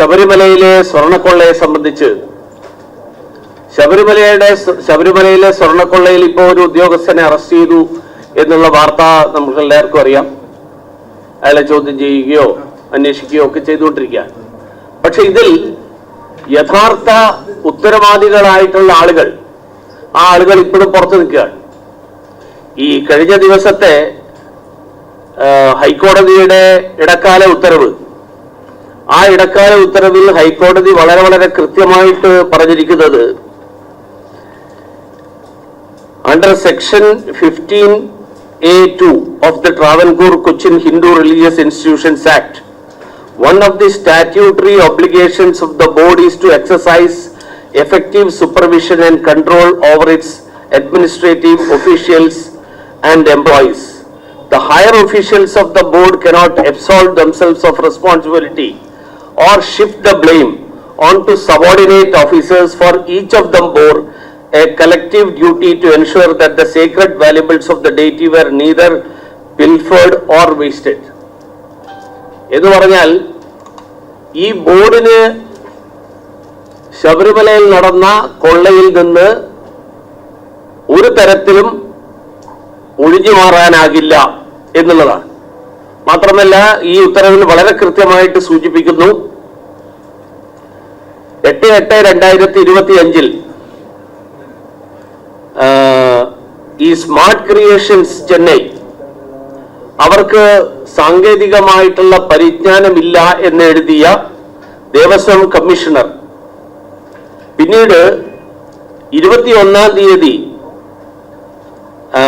ശബരിമലയിലെ സ്വർണക്കൊള്ളയെ സംബന്ധിച്ച് ശബരിമലയുടെ ശബരിമലയിലെ സ്വർണക്കൊള്ളയിൽ ഇപ്പോൾ ഒരു ഉദ്യോഗസ്ഥനെ അറസ്റ്റ് ചെയ്തു എന്നുള്ള വാർത്ത നമുക്ക് എല്ലാവർക്കും അറിയാം. അയാളെ ചോദ്യം ചെയ്യുകയോ അന്വേഷിക്കുകയോ ഒക്കെ ചെയ്തുകൊണ്ടിരിക്കുകയാണ് പക്ഷെ ഇതിൽ യഥാർത്ഥ ഉത്തരവാദികളായിട്ടുള്ള ആളുകൾ ആ ആളുകൾ ഇപ്പോഴും പുറത്തു നിൽക്കുകയാണ് ഈ കഴിഞ്ഞ ദിവസത്തെ ഹൈക്കോടതിയുടെ ഇടക്കാല ഉത്തരവ് ആ ഇടക്കാല ഉത്തരവിൽ ഹൈക്കോടതി വളരെ വളരെ കൃത്യമായിട്ട് പറഞ്ഞിരിക്കുന്നത് under section fifteen A two of the Travancore Cochin Hindu religious institutions act one of the statutory obligations of the board is to exercise effective supervision and control over its administrative officials and employees the higher officials of the board cannot absolve themselves of responsibility or shift the blame onto subordinate officers for each of them bore a collective duty to ensure that the sacred valuables of the deity were neither pilfered or wasted. എന്ന് പറഞ്ഞാൽ ഈ ബോർഡിന് ശബരിമലയിൽ നടന്ന കൊള്ളയിൽ നിന്ന് ഒരു തരത്തിലും ഒഴിഞ്ഞു മാറാനാകില്ല എന്നുള്ളതാണ് മാത്രമല്ല ഈ ഉത്തരവിൽ വളരെ കൃത്യമായിട്ട് സൂചിപ്പിക്കുന്നു എട്ട് എട്ട് രണ്ടായിരത്തി ഇരുപത്തി അഞ്ചിൽ ഈ സ്മാർട്ട് ക്രിയേഷൻസ് ചെന്നൈ അവർക്ക് സാങ്കേതികമായിട്ടുള്ള പരിജ്ഞാനമില്ല എന്ന് എഴുതിയ ദേവസ്വം കമ്മീഷണർ. പിന്നീട് ഇരുപത്തിയൊന്നാം തീയതി ആ,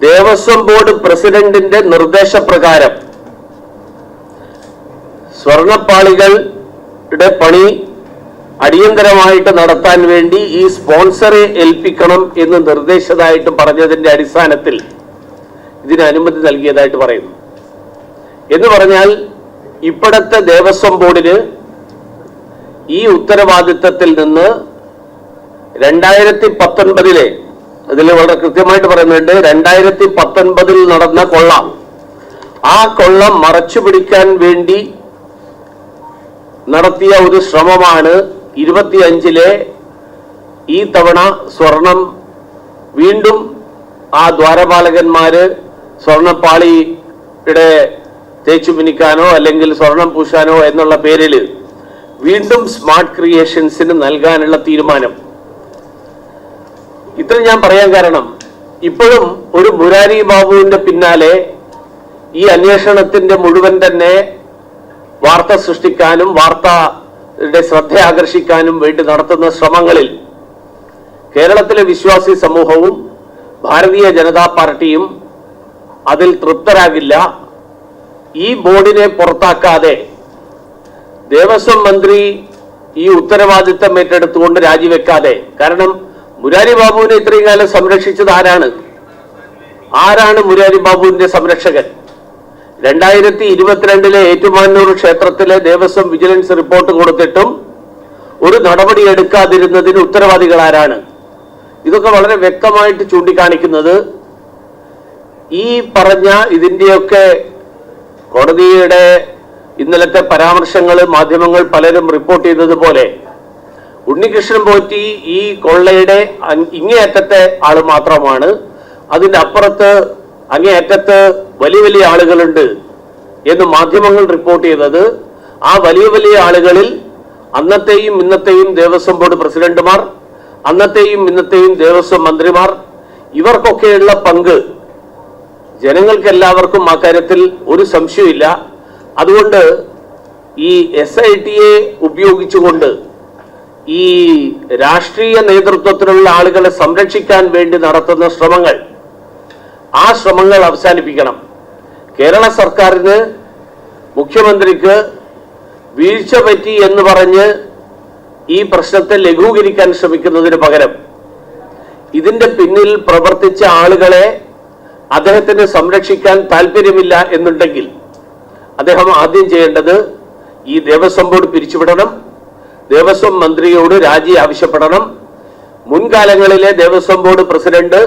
ദേവസ്വം ബോർഡ് പ്രസിഡന്റിന്റെ നിർദ്ദേശപ്രകാരം സ്വർണപ്പാളികളുടെ പണി അടിയന്തരമായിട്ട് നടത്താൻ വേണ്ടി ഈ സ്പോൺസറെ ഏൽപ്പിക്കണം എന്ന് നിർദ്ദേശിച്ചതായിട്ട് പറഞ്ഞതിന്റെ അടിസ്ഥാനത്തിൽ ഇതിന് അനുമതി നൽകിയതായിട്ട് പറയുന്നു. എന്ന് പറഞ്ഞാൽ ഇപ്പോഴത്തെ ദേവസ്വം ബോർഡിന് ഈ ഉത്തരവാദിത്തത്തിൽ നിന്ന് രണ്ടായിരത്തി പത്തൊൻപതിലെ ഇതിൽ വളരെ കൃത്യമായിട്ട് പറയുന്നുണ്ട് രണ്ടായിരത്തി പത്തൊൻപതിൽ നടന്ന കൊള്ള. ആ കൊള്ള മറച്ചു പിടിക്കാൻ വേണ്ടി നടത്തിയ ഒരു ശ്രമമാണ് ഇരുപത്തിയഞ്ചിലെ ഈ തവണ സ്വർണം വീണ്ടും ആ ദ്വാരപാലകന്മാര് സ്വർണപ്പാളിയുടെ തേച്ചു മിനിക്കാനോ അല്ലെങ്കിൽ സ്വർണം പൂശാനോ എന്നുള്ള പേരിൽ വീണ്ടും സ്മാർട്ട് ക്രിയേഷൻസിന് നൽകാനുള്ള തീരുമാനം. ഇത്ര ഞാൻ പറയാൻ കാരണം ഇപ്പോഴും ഒരു മുരാരി ബാബുവിന്റെ പിന്നാലെ ഈ അന്വേഷണത്തിന്റെ മുഴുവൻ തന്നെ വാർത്ത സൃഷ്ടിക്കാനും വാർത്തയുടെ ശ്രദ്ധ ആകർഷിക്കാനും വേണ്ടി നടത്തുന്ന ശ്രമങ്ങളിൽ കേരളത്തിലെ വിശ്വാസി സമൂഹവും ഭാരതീയ ജനതാ പാർട്ടിയും അതിൽ തൃപ്തരാകില്ല. ഈ ബോർഡിനെ പുറത്താക്കാതെ ദേവസ്വം മന്ത്രി ഈ ഉത്തരവാദിത്തം ഏറ്റെടുത്തുകൊണ്ട് രാജിവെക്കാതെ കാരണം മുരാരി ബാബുവിനെ ഇത്രയും കാലം സംരക്ഷിച്ചത് ആരാണ്? ആരാണ് മുരാരി ബാബുവിന്റെ സംരക്ഷകൻ? രണ്ടായിരത്തി ഇരുപത്തിരണ്ടിലെ ഏറ്റുമാനൂർ ക്ഷേത്രത്തിലെ ദേവസ്വം വിജിലൻസ് റിപ്പോർട്ട് കൊടുത്തിട്ടും ഒരു നടപടി എടുക്കാതിരുന്നതിന് ഉത്തരവാദികൾ ആരാണ്? ഇതൊക്കെ വളരെ വ്യക്തമായിട്ട് ചൂണ്ടിക്കാണിക്കുന്നത് ഈ പറഞ്ഞ ഇതിന്റെയൊക്കെ കോടതിയുടെ ഇന്നലത്തെ പരാമർശങ്ങൾ മാധ്യമങ്ങൾ പലരും റിപ്പോർട്ട് ചെയ്തതുപോലെ ഉണ്ണികൃഷ്ണൻ പോറ്റി ഈ കൊള്ളയുടെ ഇങ്ങേയറ്റത്തെ ആൾ മാത്രമാണ്. അതിന്റെ അപ്പുറത്ത് അങ്ങേയറ്റത്ത് വലിയ വലിയ ആളുകളുണ്ട് എന്ന് മാധ്യമങ്ങൾ റിപ്പോർട്ട് ചെയ്തത് ആ വലിയ വലിയ ആളുകളിൽ അന്നത്തെയും ഇന്നത്തെയും ദേവസ്വം ബോർഡ് പ്രസിഡന്റുമാർ അന്നത്തെയും ഇന്നത്തെയും ദേവസ്വം മന്ത്രിമാർ ഇവർക്കൊക്കെയുള്ള പങ്ക് ജനങ്ങൾക്ക് എല്ലാവർക്കും കാര്യത്തിൽ ഒരു സംശയമില്ല അതുകൊണ്ട് ഈ എസ് ഐ ടിയെ ഉപയോഗിച്ചുകൊണ്ട് ഈ രാഷ്ട്രീയ നേതൃത്വത്തിലുള്ള ആളുകളെ സംരക്ഷിക്കാൻ വേണ്ടി നടത്തുന്ന ശ്രമങ്ങൾ ആ ശ്രമങ്ങൾ അവസാനിപ്പിക്കണം. കേരള സർക്കാരിന് മുഖ്യമന്ത്രിക്ക് വീഴ്ച പറ്റി എന്ന് പറഞ്ഞ് ഈ പ്രശ്നത്തെ ലഘൂകരിക്കാൻ ശ്രമിക്കുന്നതിന് പകരം ഇതിന്റെ പിന്നിൽ പ്രവർത്തിച്ച ആളുകളെ അദ്ദേഹത്തിന് സംരക്ഷിക്കാൻ താല്പര്യമില്ല എന്നുണ്ടെങ്കിൽ അദ്ദേഹം ആദ്യം ചെയ്യേണ്ടത് ഈ ദേവസ്വം ബോർഡ് പിരിച്ചുവിടണം. ദേവസ്വം മന്ത്രിയോട് രാജി ആവശ്യപ്പെടണം. മുൻകാലങ്ങളിലെ ദേവസ്വം ബോർഡ് പ്രസിഡന്റ്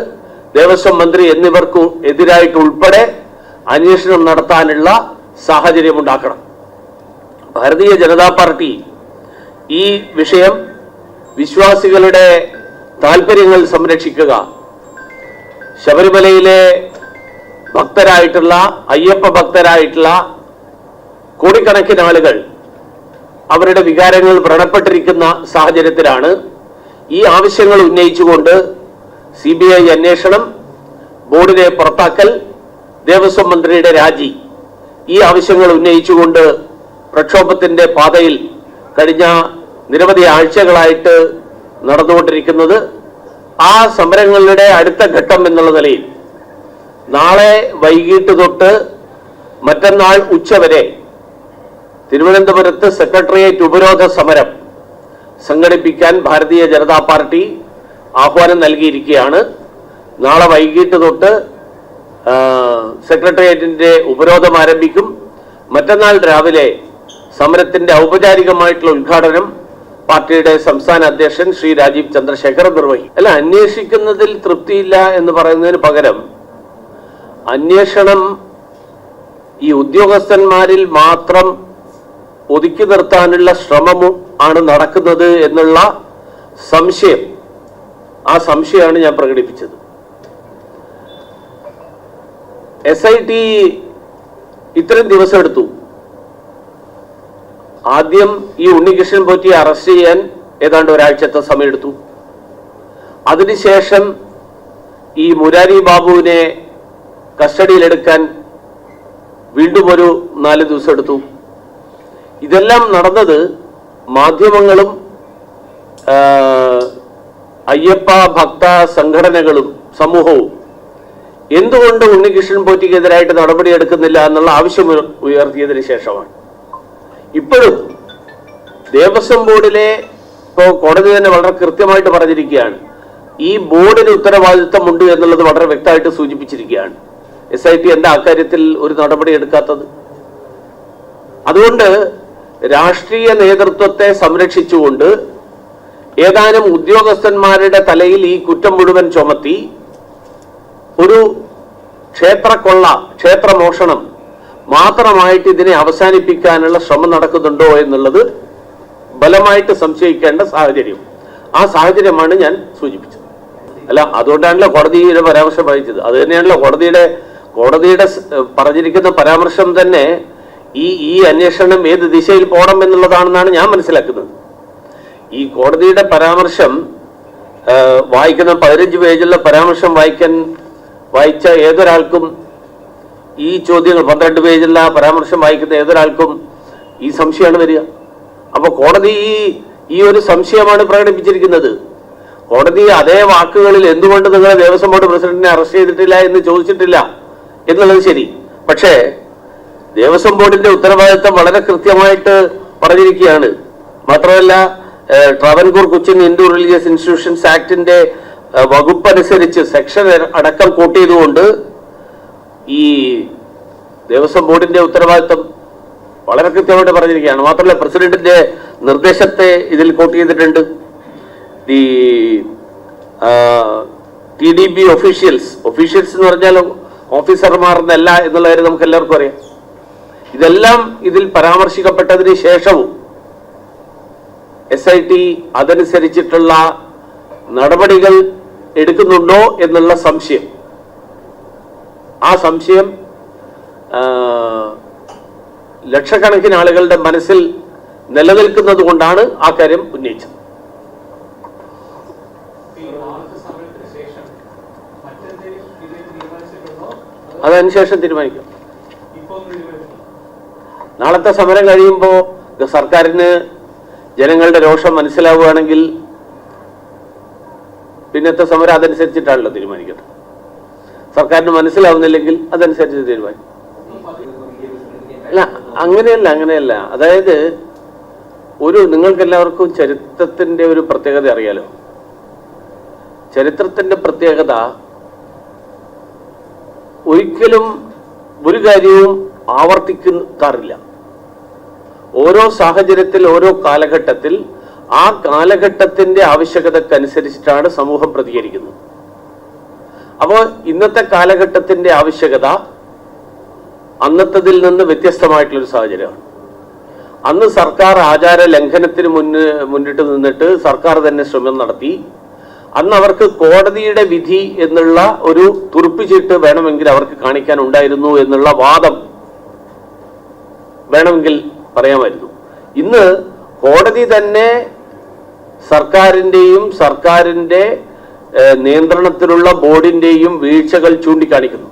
ദേവസ്വം മന്ത്രി എന്നിവർക്കു എതിരായിട്ട് ഉൾപ്പെടെ അന്വേഷണം നടത്താനുള്ള സാഹചര്യം ഉണ്ടാക്കണം ഭാരതീയ ജനതാ പാർട്ടി ഈ വിഷയം വിശ്വാസികളുടെ താല്പര്യങ്ങൾ സംരക്ഷിക്കുക ശബരിമലയിലെ ഭക്തരായിട്ടുള്ള അയ്യപ്പ ഭക്തരായിട്ടുള്ള കോടിക്കണക്കിന് ആളുകൾ അവരുടെ വികാരങ്ങൾ വ്രണപ്പെട്ടിരിക്കുന്ന സാഹചര്യത്തിലാണ് ഈ ആവശ്യങ്ങൾ ഉന്നയിച്ചുകൊണ്ട് സി ബി ഐ അന്വേഷണം ബോർഡിനെ പുറത്താക്കൽ ദേവസ്വം മന്ത്രിയുടെ രാജി. ഈ ആവശ്യങ്ങൾ ഉന്നയിച്ചുകൊണ്ട് പ്രക്ഷോഭത്തിന്റെ പാതയിൽ കഴിഞ്ഞ നിരവധി ആഴ്ചകളായിട്ട് നടന്നുകൊണ്ടിരിക്കുന്നത് ആ സമരങ്ങളുടെ അടുത്ത ഘട്ടം എന്നുള്ള നിലയിൽ. നാളെ വൈകിട്ട് തൊട്ട് മറ്റന്നാൾ ഉച്ചവരെ തിരുവനന്തപുരത്ത് സെക്രട്ടേറിയറ്റ് ഉപരോധ സമരം സംഘടിപ്പിക്കാൻ ഭാരതീയ ജനതാ പാർട്ടി ആഹ്വാനം നൽകിയിരിക്കുകയാണ്. നാളെ വൈകിട്ട് തൊട്ട് സെക്രട്ടേറിയറ്റിന്റെ ഉപരോധം ആരംഭിക്കും. മറ്റന്നാൾ രാവിലെ സമരത്തിന്റെ ഔപചാരികമായിട്ടുള്ള ഉദ്ഘാടനം പാർട്ടിയുടെ സംസ്ഥാന അധ്യക്ഷൻ ശ്രീ രാജീവ് ചന്ദ്രശേഖർ നിർവഹിക്കും. അല്ല അന്വേഷിക്കുന്നതിൽ തൃപ്തിയില്ല എന്ന് പറയുന്നതിന് പകരം അന്വേഷണം ഈ ഉദ്യോഗസ്ഥന്മാരിൽ മാത്രം ഒതുക്കി നിർത്താനുള്ള ശ്രമവും ആണ് നടക്കുന്നത് എന്നുള്ള സംശയം ആ സംശയമാണ് ഞാൻ പ്രകടിപ്പിച്ചത്. എസ് ഐ ടി ഇത്രയും ദിവസം എടുത്തു. ആദ്യം ഈ ഉണ്ണികൃഷ്ണൻ പോറ്റിയെ അറസ്റ്റ് ചെയ്യാൻ ഏതാണ്ട് ഒരാഴ്ചത്തെ സമയമെടുത്തു. അതിനുശേഷം ഈ മുരാരി ബാബുവിനെ കസ്റ്റഡിയിലെടുക്കാൻ വീണ്ടും ഒരു നാല് ദിവസം എടുത്തു. ഇതെല്ലാം നടന്നത് മാധ്യമങ്ങളും അയ്യപ്പ ഭക്ത സംഘടനകളും സമൂഹവും എന്തുകൊണ്ട് ഉണ്ണികൃഷ്ണൻ പോറ്റിക്കെതിരായിട്ട് നടപടിയെടുക്കുന്നില്ല എന്നുള്ള ആവശ്യം ഉയർ- ഉയർത്തിയതിനു ശേഷമാണ്. ഇപ്പോഴും ദേവസ്വം ബോർഡിലെ ഇപ്പോൾ കോടതി തന്നെ വളരെ കൃത്യമായിട്ട് പറഞ്ഞിരിക്കുകയാണ്. ഈ ബോർഡിന് ഉത്തരവാദിത്തമുണ്ട് എന്നുള്ളത് വളരെ വ്യക്തമായിട്ട് സൂചിപ്പിച്ചിരിക്കുകയാണ്. എസ് ഐ ടി എന്താ അക്കാര്യത്തിൽ ഒരു നടപടി എടുക്കാത്തത്? അതുകൊണ്ട് രാഷ്ട്രീയ നേതൃത്വത്തെ സംരക്ഷിച്ചുകൊണ്ട് ഏതാനും ഉദ്യോഗസ്ഥന്മാരുടെ തലയിൽ ഈ കുറ്റം മുഴുവൻ ചുമത്തി ഒരു ക്ഷേത്രക്കൊള്ള ക്ഷേത്രമോഷണം മാത്രമായിട്ട് ഇതിനെ അവസാനിപ്പിക്കാനുള്ള ശ്രമം നടക്കുന്നുണ്ടോ എന്നുള്ളത് ബലമായിട്ട് സംശയിക്കേണ്ട സാഹചര്യം. ആ സാഹചര്യമാണ് ഞാൻ സൂചിപ്പിച്ചത്. അല്ല അതുകൊണ്ടാണല്ലോ കോടതിയുടെ പരാമർശം വഹിച്ചത് അത് തന്നെയാണല്ലോ കോടതിയുടെ കോടതിയുടെ പറഞ്ഞിരിക്കുന്ന പരാമർശം തന്നെ ഈ ഈ അന്വേഷണം ഏത് ദിശയിൽ പോകണം എന്നുള്ളതാണെന്നാണ് ഞാൻ മനസ്സിലാക്കുന്നത്. ഈ കോടതിയുടെ പരാമർശം വായിക്കുന്ന പതിനഞ്ച് പേജുള്ള പരാമർശം വായിക്കാൻ വായിച്ച ഏതൊരാൾക്കും ഈ ചോദ്യങ്ങൾ പന്ത്രണ്ട് പേജുള്ള പരാമർശം വായിക്കുന്ന ഏതൊരാൾക്കും ഈ സംശയമാണ് വരിക. അപ്പൊ കോടതി ഈ ഈ ഒരു സംശയമാണ് പ്രകടിപ്പിച്ചിരിക്കുന്നത്. കോടതി അതേ വാക്കുകളിൽ എന്തുകൊണ്ട് നിങ്ങൾ ദേവസ്വം ബോർഡ് പ്രസിഡന്റിനെ അറസ്റ്റ് ചെയ്തിട്ടില്ല എന്ന് ചോദിച്ചിട്ടില്ല എന്നുള്ളത് ശരി. പക്ഷേ ദേവസ്വം ബോർഡിന്റെ ഉത്തരവാദിത്തം വളരെ കൃത്യമായിട്ട് പറഞ്ഞിരിക്കുകയാണ്. മാത്രമല്ല ട്രാവൻകൂർ കൊച്ചിൻ ഹിന്ദു റിലീജിയസ് ഇൻസ്റ്റിറ്റ്യൂഷൻസ് ആക്ടിന്റെ ഏഹ്, വകുപ്പ് അനുസരിച്ച് സെക്ഷൻ അടക്കം കൂട്ടിയതുകൊണ്ട് ഈ ദേവസ്വം ബോർഡിന്റെ ഉത്തരവാദിത്വം വളരെ കൃത്യമായിട്ട് പറഞ്ഞിരിക്കുകയാണ്. മാത്രമല്ല പ്രസിഡന്റിന്റെ നിർദ്ദേശത്തെ ഇതിൽ കോട്ട് ചെയ്തിട്ടുണ്ട് the T D B officials officials എന്ന് പറഞ്ഞാൽ ഓഫീസർമാർ എന്നല്ല എന്നുള്ള കാര്യം നമുക്ക് എല്ലാവർക്കും അറിയാം. ഇതെല്ലാം ഇതിൽ പരാമർശിക്കപ്പെട്ടതിന് ശേഷവും എസ് ഐ ടി അതനുസരിച്ചിട്ടുള്ള നടപടികൾ എടുക്കുന്നുണ്ടോ എന്നുള്ള സംശയം. ആ സംശയം ലക്ഷക്കണക്കിന് ആളുകളുടെ മനസ്സിൽ നിലനിൽക്കുന്നത് കൊണ്ടാണ് ആ കാര്യം ഉന്നയിച്ചത്. അതനുശേഷം തീരുമാനിക്കും. നാളത്തെ സമരം കഴിയുമ്പോൾ സർക്കാരിന് ജനങ്ങളുടെ രോഷം മനസ്സിലാവുകയാണെങ്കിൽ പിന്നത്തെ സമരം അതനുസരിച്ചിട്ടാണല്ലോ തീരുമാനിക്കുന്നത്. സർക്കാരിന് മനസ്സിലാവുന്നില്ലെങ്കിൽ അതനുസരിച്ച് തീരുമാനിക്കും. അല്ല അങ്ങനെയല്ല അങ്ങനെയല്ല. അതായത് ഒരു നിങ്ങൾക്ക് എല്ലാവർക്കും ചരിത്രത്തിന്റെ ഒരു പ്രത്യേകത അറിയാലോ? ചരിത്രത്തിന്റെ പ്രത്യേകത ഒരിക്കലും ഒരു കാര്യവും ആവർത്തിക്കാറില്ല ഓരോ സാഹചര്യത്തിൽ ഓരോ കാലഘട്ടത്തിൽ ആ കാലഘട്ടത്തിന്റെ ആവശ്യകതക്കനുസരിച്ചിട്ടാണ് സമൂഹം പ്രതികരിക്കുന്നത്. അപ്പോൾ ഇന്നത്തെ കാലഘട്ടത്തിന്റെ ആവശ്യകത അന്നത്തതിൽ നിന്ന് വ്യത്യസ്തമായിട്ടുള്ളൊരു സാഹചര്യമാണ്. അന്ന് സർക്കാർ ആചാര ലംഘനത്തിന് മുന്ന് മുന്നിട്ട് നിന്നിട്ട് സർക്കാർ തന്നെ ശ്രമം നടത്തി. അന്ന് അവർക്ക് കോടതിയുടെ വിധി എന്നുള്ള ഒരു തുറുപ്പിച്ചിട്ട് വേണമെങ്കിൽ അവർക്ക് കാണിക്കാൻ ഉണ്ടായിരുന്നു എന്നുള്ള വാദം വേണമെങ്കിൽ പറയാമായിരുന്നു. ഇന്ന് കോടതി തന്നെ സർക്കാരിന്റെയും സർക്കാരിന്റെ നിയന്ത്രണത്തിലുള്ള ബോർഡിന്റെയും വീഴ്ചകൾ ചൂണ്ടിക്കാണിക്കുന്നു.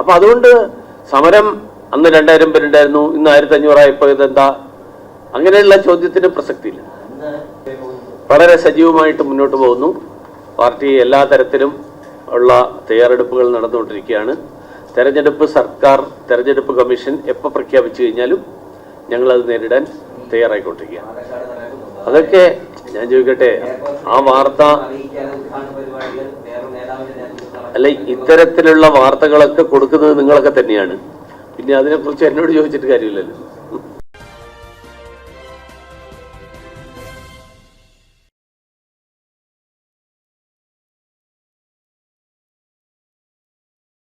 അപ്പൊ അതുകൊണ്ട് സമരം അന്ന് രണ്ടായിരം പേരുണ്ടായിരുന്നു ഇന്ന് ആയിരത്തി അഞ്ഞൂറായപ്പോ ഇതെന്താ അങ്ങനെയുള്ള ചോദ്യത്തിന് പ്രസക്തിയില്ല. വളരെ സജീവമായിട്ട് മുന്നോട്ട് പോകുന്നു. പാർട്ടി എല്ലാ തരത്തിലും ഉള്ള തയ്യാറെടുപ്പുകൾ നടന്നുകൊണ്ടിരിക്കുകയാണ്. തെരഞ്ഞെടുപ്പ് സർക്കാർ തെരഞ്ഞെടുപ്പ് കമ്മീഷൻ എപ്പോൾ പ്രഖ്യാപിച്ചു കഴിഞ്ഞാലും ഞങ്ങളത് നേരിടാൻ തയ്യാറായിക്കൊണ്ടിരിക്കുക? അതൊക്കെ ഞാൻ ചോദിക്കട്ടെ ആ വാർത്ത. അല്ല ഇത്തരത്തിലുള്ള വാർത്തകളൊക്കെ കൊടുക്കുന്നത് നിങ്ങളൊക്കെ തന്നെയാണ് പിന്നെ അതിനെക്കുറിച്ച് എന്നോട് ചോദിച്ചിട്ട് കാര്യമില്ലല്ലോ